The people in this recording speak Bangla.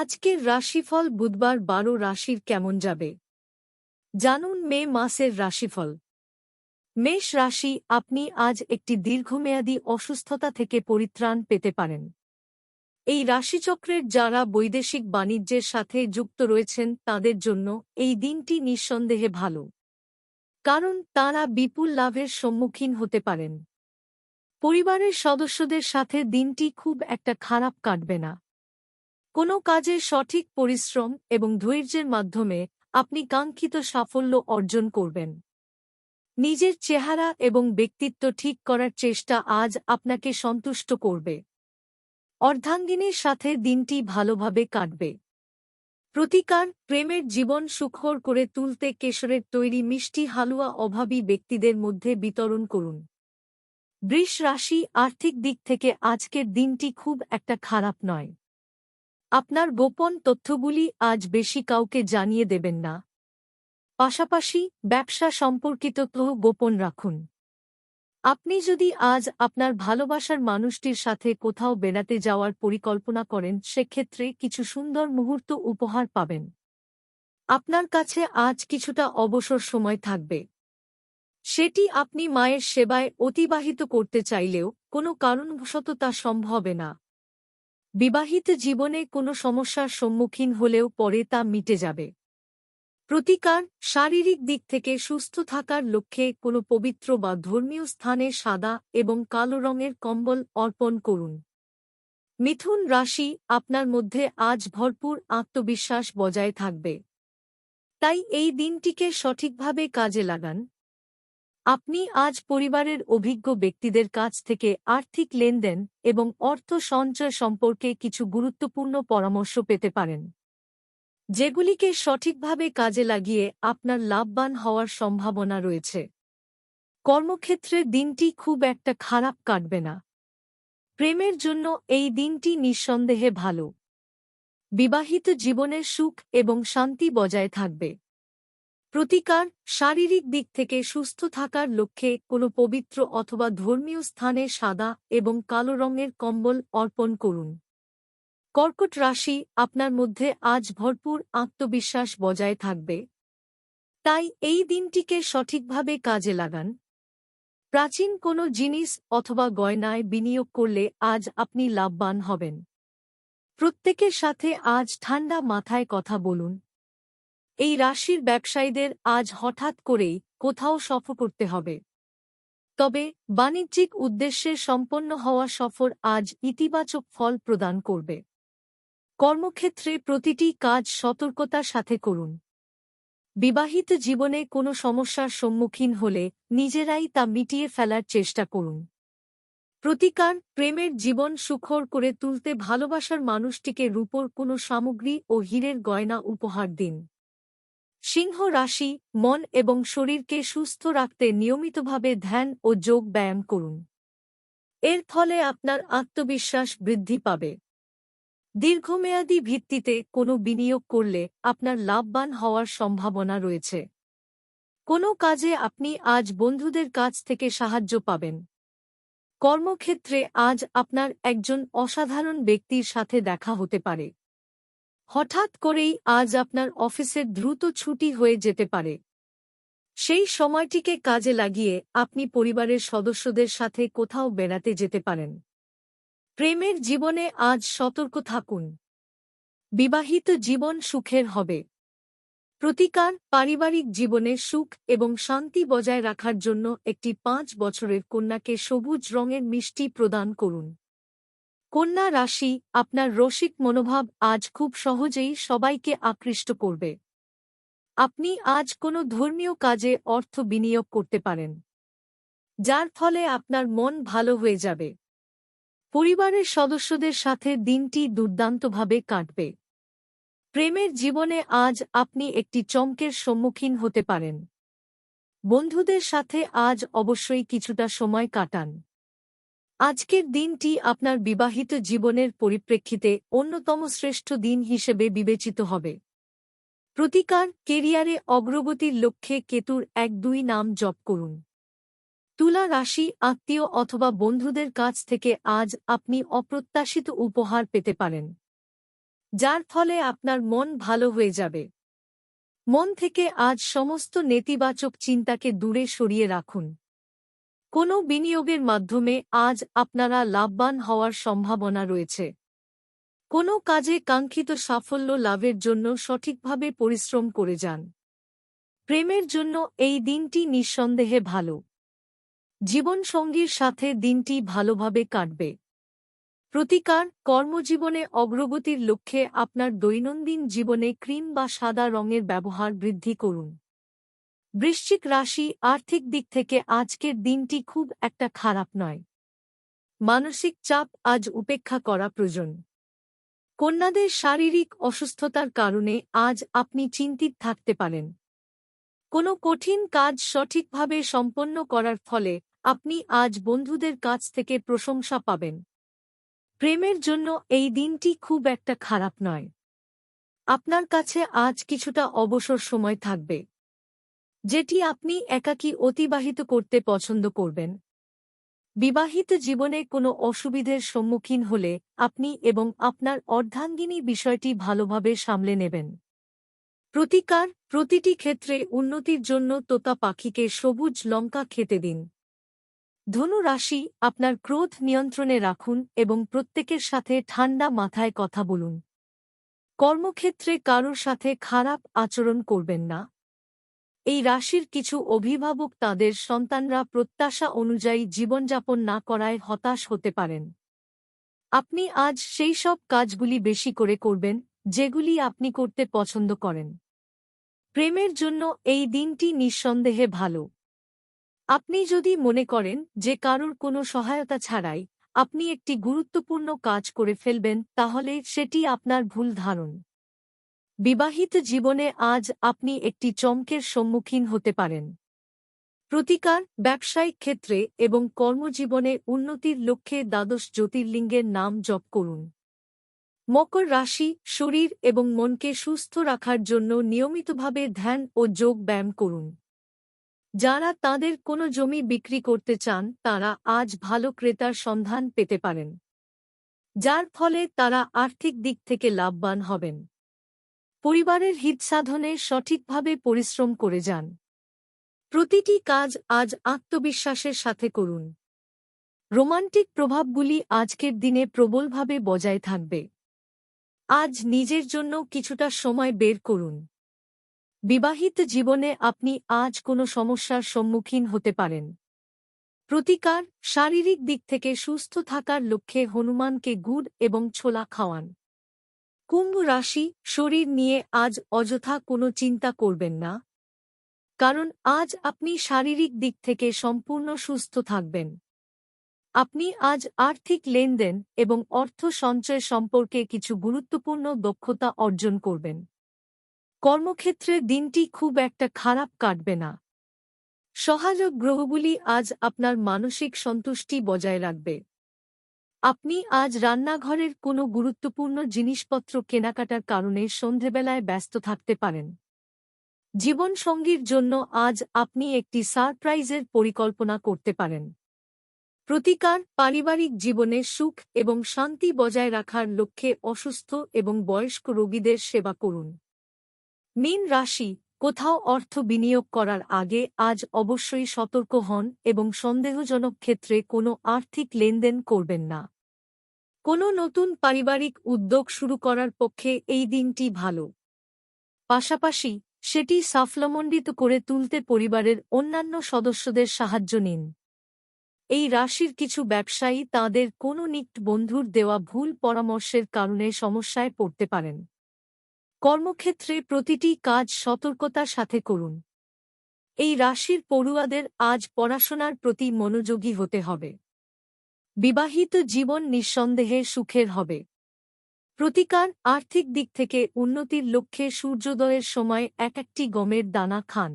আজকের রাশিফল বুধবার বারো রাশির কেমন যাবে? জানুন মে মাসের রাশিফল। মেষ রাশি, আপনি আজ একটি দীর্ঘমেয়াদী অসুস্থতা থেকে পরিত্রাণ পেতে পারেন। এই রাশিচক্রের যারা বৈদেশিক বাণিজ্যের সাথে যুক্ত রয়েছেন, তাদের জন্য এই দিনটি নিঃসন্দেহে ভালো। কারণ তাঁরা বিপুল লাভের সম্মুখীন হতে পারেন। পরিবারের সদস্যদের সাথে দিনটি খুব একটা খারাপ কাটবে না। কোনো কাজের সঠিক পরিশ্রম এবং ধৈর্যের মাধ্যমে আপনি কাঙ্ক্ষিত সাফল্য অর্জন করবেন। নিজের চেহারা এবং ব্যক্তিত্ব ঠিক করার চেষ্টা আজ আপনাকে সন্তুষ্ট করবে। অর্ধাঙ্গিনীর সাথে দিনটি ভালোভাবে কাটবে। প্রতিকার, প্রেমের জীবন সুখর করে তুলতে কেশরের তৈরি মিষ্টি হালুয়া অভাবী ব্যক্তিদের মধ্যে বিতরণ করুন। বৃষ রাশি আর্থিক দিক থেকে আজকের দিনটি খুব একটা খারাপ নয়। আপনার গোপন তথ্যগুলি আজ বেশি কাউকে জানিয়ে দেবেন না। পাশাপাশি ব্যবসা সম্পর্কিত তথ্য গোপন রাখুন। আপনি যদি আজ আপনার ভালোবাসার মানুষটির সাথে কোথাও বেড়াতে যাওয়ার পরিকল্পনা করেন, সেক্ষেত্রে কিছু সুন্দর মুহূর্ত উপহার পাবেন। আপনার কাছে আজ কিছুটা অবসর সময় থাকবে। সেটি আপনি মায়ের সেবায় অতিবাহিত করতে চাইলেও কোনো কারণবশত তা সম্ভবে না। বিবাহিত জীবনে কোনো সমস্যার সম্মুখীন হলেও পরে তা মিটে যাবে। প্রতিকার শারীরিক দিক থেকে সুস্থ থাকার লক্ষ্যে কোনো পবিত্র বা ধর্মীয় স্থানে সাদা এবং কালো রঙের কম্বল অর্পণ করুন। মিথুন রাশি আপনার মধ্যে আজ ভরপুর আত্মবিশ্বাস বজায় থাকবে। তাই এই দিনটিকে সঠিকভাবে কাজে লাগান। আপনি আজ পরিবারের অভিজ্ঞ ব্যক্তিদের কাছ থেকে আর্থিক লেনদেন এবং অর্থ সঞ্চয় সম্পর্কে কিছু গুরুত্বপূর্ণ পরামর্শ পেতে পারেন, যেগুলিকে সঠিকভাবে কাজে লাগিয়ে আপনার লাভবান হওয়ার সম্ভাবনা রয়েছে। কর্মক্ষেত্রে দিনটি খুব একটা খারাপ কাটবে না। প্রেমের জন্য এই দিনটি নিঃসন্দেহে ভালো। বিবাহিত জীবনের সুখ এবং শান্তি বজায় থাকবে। প্রতিকার শারীরিক দিক থেকে সুস্থ থাকার লক্ষ্যে কোনো পবিত্র অথবা ধর্মীয় স্থানে সাদা এবং কালো রঙের কম্বল অর্পণ করুন। কর্কট রাশি আপনার মধ্যে আজ ভরপুর আত্মবিশ্বাস বজায় থাকবে। তাই এই দিনটিকে সঠিকভাবে কাজে লাগান। প্রাচীন কোনো জিনিস অথবা গয়নায় বিনিয়োগ করলে আজ আপনি লাভবান হবেন। প্রত্যেকের সাথে আজ ঠান্ডা মাথায় কথা বলুন। এই রাশির ব্যবসায়ীদের আজ হঠাৎ করেই কোথাও সফর করতে হবে। তবে বাণিজ্যিক উদ্দেশ্যে সম্পন্ন হওয়া সফর আজ ইতিবাচক ফল প্রদান করবে। কর্মক্ষেত্রে প্রতিটি কাজ সতর্কতার সাথে করুন। বিবাহিত জীবনে কোনো সমস্যার সম্মুখীন হলে নিজেরাই তা মিটিয়ে ফেলার চেষ্টা করুন। প্রতিকার, প্রেমের জীবন সুখর করে তুলতে ভালোবাসার মানুষটিকে রূপর কোনো সামগ্রী ও হীরের গয়না উপহার দিন। সিংহ রাশি, মন এবং শরীরকে সুস্থ রাখতে নিয়মিতভাবে ধ্যান ও যোগ ব্যায়াম করুন। এর ফলে আপনার আত্মবিশ্বাস বৃদ্ধি পাবে। দীর্ঘমেয়াদী ভিত্তিতে কোনো বিনিয়োগ করলে আপনার লাভবান হওয়ার সম্ভাবনা রয়েছে। কোনো কাজে আপনি আজ বন্ধুদের কাছ থেকে সাহায্য পাবেন। কর্মক্ষেত্রে আজ আপনার একজন অসাধারণ ব্যক্তির সাথে দেখা হতে পারে। হঠাৎ করেই আজ আপনার অফিসের দ্রুত ছুটি হয়ে যেতে পারে। সেই সময়টিকে কাজে লাগিয়ে আপনি পরিবারের সদস্যদের সাথে কোথাও বেড়াতে যেতে পারেন। প্রেমের জীবনে আজ সতর্ক থাকুন। বিবাহিত জীবন সুখের হবে। প্রতিকার পারিবারিক জীবনে সুখ এবং শান্তি বজায় রাখার জন্য একটি পাঁচ বছরের কন্যাকে সবুজ রঙের মিষ্টি প্রদান করুন। কন্যা রাশি, আপনার রসিক মনোভাব আজ খুব সহজেই সবাইকে আকৃষ্ট করবে। আপনি আজ কোনো ধর্মীয় কাজে অর্থ বিনিয়োগ করতে পারেন। যার ফলে আপনার মন ভালো হয়ে যাবে। পরিবারের সদস্যদের সাথে দিনটি দুর্দান্তভাবে কাটবে। প্রেমের জীবনে আজ আপনি একটি চমকের সম্মুখীন হতে পারেন। বন্ধুদের সাথে আজ অবশ্যই কিছুটা সময় কাটান। আজকের দিনটি আপনার বিবাহিত জীবনের পরিপ্রেক্ষিতে অন্যতম শ্রেষ্ঠ দিন হিসেবে বিবেচিত হবে। প্রতিকার কেরিয়ারে অগ্রগতির লক্ষ্যে কেতুর এক দুই নাম জপ করুন। তুলা রাশি, আত্মীয় অথবা বন্ধুদের কাছ থেকে আজ আপনি অপ্রত্যাশিত উপহার পেতে পারেন। যার ফলে আপনার মন ভালো হয়ে যাবে। মন থেকে আজ সমস্ত নেতিবাচক চিন্তাকে দূরে সরিয়ে রাখুন। কোনো বিনিয়োগের মাধ্যমে আজ আপনারা লাভবান হওয়ার সম্ভাবনা রয়েছে। কোনো কাজে কাঙ্ক্ষিত সাফল্য লাভের জন্য সঠিকভাবে পরিশ্রম করে যান। প্রেমের জন্য এই দিনটি নিঃসন্দেহে ভালো। জীবনসঙ্গীর সাথে দিনটি ভালোভাবে কাটবে। প্রতিকার কর্মজীবনে অগ্রগতির লক্ষ্যে আপনার দৈনন্দিন জীবনে ক্রিম বা সাদা রঙের ব্যবহার বৃদ্ধি করুন। বৃশ্চিক রাশি আর্থিক দিক থেকে আজকের দিনটি খুব একটা খারাপ নয়। মানসিক চাপ আজ উপেক্ষা করা প্রয়োজন। কন্যাদের শারীরিক অসুস্থতার কারণে আজ আপনি চিন্তিত থাকতে পারেন। কোনো কঠিন কাজ সঠিকভাবে সম্পন্ন করার ফলে আপনি আজ বন্ধুদের কাছ থেকে প্রশংসা পাবেন। প্রেমের জন্য এই দিনটি খুব একটা খারাপ নয়। আপনার কাছে আজ কিছুটা অবসর সময় থাকবে। যেটি আপনি একাকী অতিবাহিত করতে পছন্দ করবেন। বিবাহিত জীবনে কোনো অসুবিধের সম্মুখীন হলে আপনি এবং আপনার অর্ধাঙ্গিনী বিষয়টি ভালোভাবে সামলে নেবেন। প্রতিকার, প্রতিটি ক্ষেত্রে উন্নতির জন্য তোতা পাখিকে সবুজ লঙ্কা খেতে দিন। ধনু রাশি আপনার ক্রোধ নিয়ন্ত্রণে রাখুন এবং প্রত্যেকের সাথে ঠান্ডা মাথায় কথা বলুন। কর্মক্ষেত্রে কারোর সাথে খারাপ আচরণ করবেন না। এই রাশির কিছু অভিভাবক তাদের সন্তানরা প্রত্যাশা অনুযায়ী জীবনযাপন না করায় হতাশ হতে পারেন। আপনি আজ সেই সব কাজগুলি বেশি করে করবেন, যেগুলি আপনি করতে পছন্দ করেন। প্রেমের জন্য এই দিনটি নিঃসন্দেহে ভালো। আপনি যদি মনে করেন যে কারোর কোনো সহায়তা ছাড়াই আপনি একটি গুরুত্বপূর্ণ কাজ করে ফেলবেন, তাহলে সেটি আপনার ভুল ধারণ। বিবাহিত জীবনে আজ আপনি একটি চমকের সম্মুখীন হতে পারেন। প্রতিকার, ব্যবসায়িক ক্ষেত্রে এবং কর্মজীবনে উন্নতির লক্ষ্যে দ্বাদশ জ্যোতির্লিঙ্গের নাম জপ করুন। মকর রাশি, শরীর এবং মনকে সুস্থ রাখার জন্য নিয়মিতভাবে ধ্যান ও যোগ ব্যায়াম করুন। যারা তাদের কোনো জমি বিক্রি করতে চান, তারা আজ ভালো ক্রেতার সন্ধান পেতে পারেন। যার ফলে তারা আর্থিক দিক থেকে লাভবান হবেন। পরিবারের হিত সাধনে সঠিকভাবে পরিশ্রম করে যান। প্রতিটি কাজ আজ আত্মবিশ্বাসের সাথে করুন। রোমান্টিক প্রভাবগুলি আজকের দিনে প্রবলভাবে বজায় থাকবে। আজ নিজের জন্য কিছুটা সময় বের করুন। বিবাহিত জীবনে আপনি আজ কোনো সমস্যার সম্মুখীন হতে পারেন। প্রতিকার, শারীরিক দিক থেকে সুস্থ থাকার লক্ষ্যে হনুমানকে গুড় এবং ছোলা খাওয়ান। কুম্ভ রাশি শরীর নিয়ে আজ অযথা কোনো চিন্তা করবেন না। কারণ আজ আপনি শারীরিক দিক থেকে সম্পূর্ণ সুস্থ থাকবেন। আপনি আজ আর্থিক লেনদেন এবং অর্থ সঞ্চয় সম্পর্কে কিছু গুরুত্বপূর্ণ দক্ষতা অর্জন করবেন। কর্মক্ষেত্রে দিনটি খুব একটা খারাপ কাটবে না। সহায়ক গ্রহগুলি আজ আপনার মানসিক সন্তুষ্টি বজায় রাখবে। আপনি আজ রান্নাঘরের কোনো গুরুত্বপূর্ণ জিনিসপত্র কেনাকাটার কারণে সন্ধেবেলায় ব্যস্ত থাকতে পারেন। জীবনসঙ্গীর জন্য আজ আপনি একটি সারপ্রাইজের পরিকল্পনা করতে পারেন। প্রতিকার, পারিবারিক জীবনে সুখ এবং শান্তি বজায় রাখার লক্ষ্যে অসুস্থ এবং বয়স্ক রোগীদের সেবা করুন। মীন রাশি, কোথাও অর্থ বিনিয়োগ করার আগে আজ অবশ্যই সতর্ক হন এবং সন্দেহজনক ক্ষেত্রে কোনো আর্থিক লেনদেন করবেন না। কোনো নতুন পারিবারিক উদ্যোগ শুরু করার পক্ষে এই দিনটি ভালো। পাশাপাশি, সেটি সাফল্যমণ্ডিত করে তুলতে পরিবারের অন্যান্য সদস্যদের সাহায্য নিন। এই রাশির কিছু ব্যবসায়ী তাদের কোনো নিকট বন্ধুর দেওয়া ভুল পরামর্শের কারণে সমস্যায় পড়তে পারেন। কর্মক্ষেত্রে প্রতিটি কাজ সতর্কতার সাথে করুন। এই রাশির পড়ুয়াদের আজ পড়াশোনার প্রতি মনোযোগী হতে হবে। বিবাহিত জীবন নিঃসন্দেহে সুখের হবে। প্রতিকার আর্থিক দিক থেকে উন্নতির লক্ষ্যে সূর্যোদয়ের সময় এক একটি গমের দানা খান।